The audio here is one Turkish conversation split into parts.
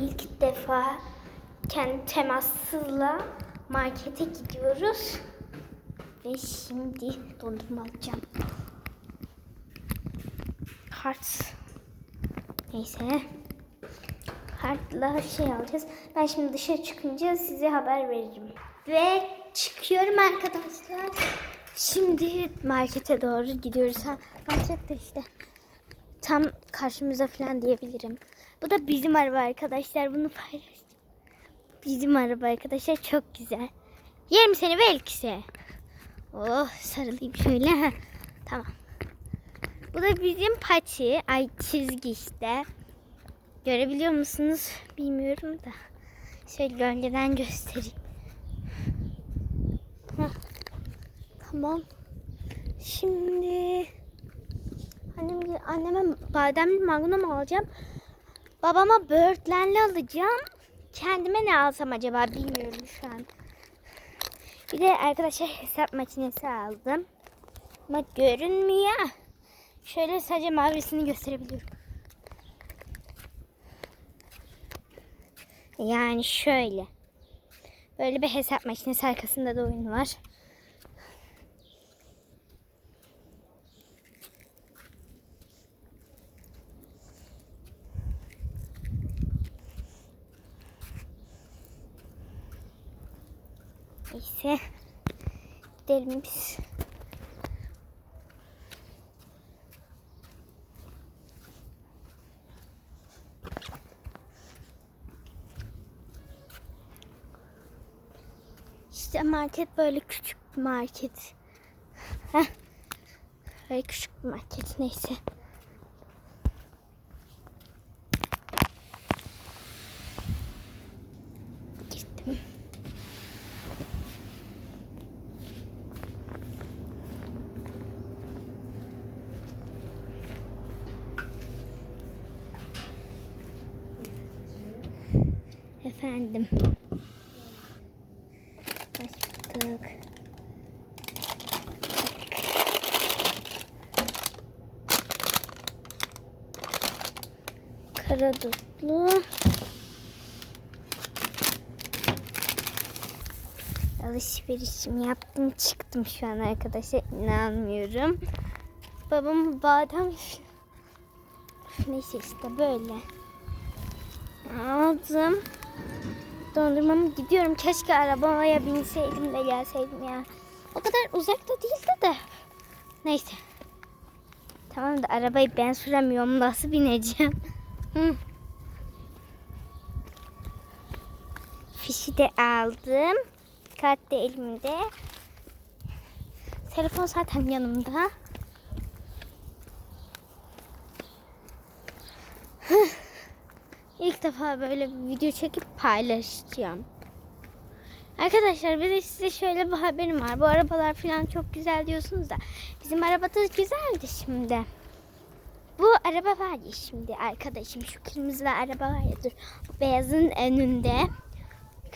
İlk defa kendi temassızla markete gidiyoruz. Ve şimdi dondurma alacağım. Kart. Neyse. Kartla şey alacağız. Ben şimdi dışarı çıkınca size haber veririm. Ve çıkıyorum arkadaşlar. Şimdi markete doğru gidiyoruz. Ha, market de işte tam karşımıza falan diyebilirim. Bu da bizim araba arkadaşlar. Bunu paylaşacağım. Bizim araba arkadaşlar çok güzel. Yerim seni belki. Oh sarılayım şöyle. Heh, Tamam. Bu da bizim paçi. Ay çizgi işte. Görebiliyor musunuz? Bilmiyorum da. Şöyle gölgeden göstereyim. Heh. Tamam. Şimdi annem, anneme bademli magnum alacağım. Babama böğürtlenli alacağım. Kendime ne alsam acaba bilmiyorum şu an. Bir de arkadaşlar hesap makinesi aldım. Ama görünmüyor. Şöyle sadece mavisini gösterebiliyorum. Yani şöyle. Böyle bir hesap makinesi arkasında da oyun var. Neyse. Gidelim biz. İşte market böyle küçük bir market. Heh. Böyle küçük bir market neyse. Gittim. Efendim. Başladık. Kara dutlu. Alışverişimi yaptım çıktım şu an arkadaşlar inanmıyorum. Babam badem neyse işte böyle aldım. Dondurmamı gidiyorum. Keşke arabaya binseydim de gelseydim ya. O kadar uzakta değildi de. Neyse. Tamam da arabayı ben süremiyorum. Nasıl bineceğim? Hı. Fişi de aldım. Kart da elimde. Telefon zaten yanımda. İlk defa böyle bir video çekip paylaşacağım. Arkadaşlar bir de size şöyle bir haberim var. Bu arabalar falan çok güzel diyorsunuz da bizim araba da güzeldi şimdi. Bu araba var ya şimdi arkadaşım şu kırmızı araba var ya dur. Beyazın önünde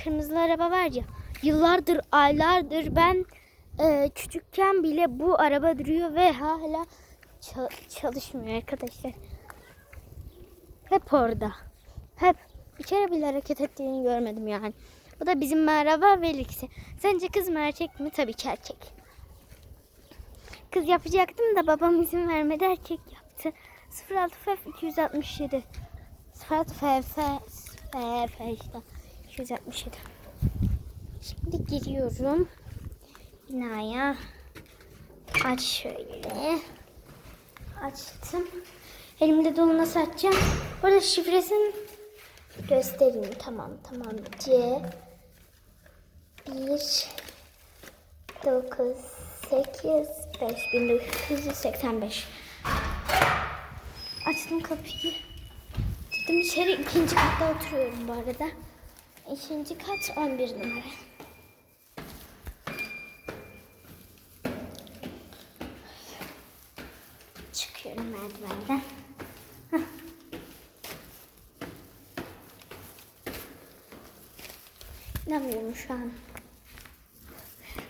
kırmızı araba var ya. Yıllardır aylardır ben e, küçükken bile bu araba duruyor ve hala ça- çalışmıyor arkadaşlar. Hep orada. Hep bir kere bile hareket ettiğini görmedim yani. Bu da bizim araba veliksi. Sence kız mı erkek mi? Tabii ki erkek. Kız yapacaktım da babam izin vermedi erkek yaptı. 06 FF 267. 06 FF FF işte. 267. Şimdi giriyorum. Binaya. Aç şöyle. Açtım. Elimde dolu nasıl açacağım? Burada şifresini göstereyim. Tamam tamam. C 1 9 8 5 1985 Açtım kapıyı. Gittim içeri ikinci katta oturuyorum bu arada. İkinci kat 11 numara. Çıkıyorum merdivenden. İnanmıyorum şu an.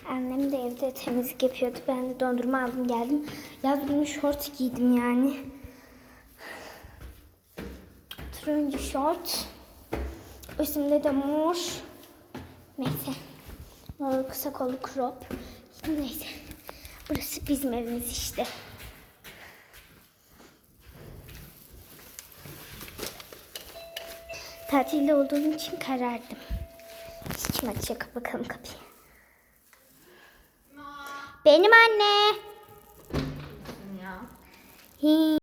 Annem de evde temizlik yapıyordu. Ben de dondurma aldım geldim. Yaz günü şort giydim yani. Turuncu şort. Üstümde de mor. Neyse. Mor kısa kollu crop. Neyse. Burası bizim evimiz işte. Tatilde olduğum için karardım. Kim açacak bakalım kapıyı. Benim anne. Ya. Hi.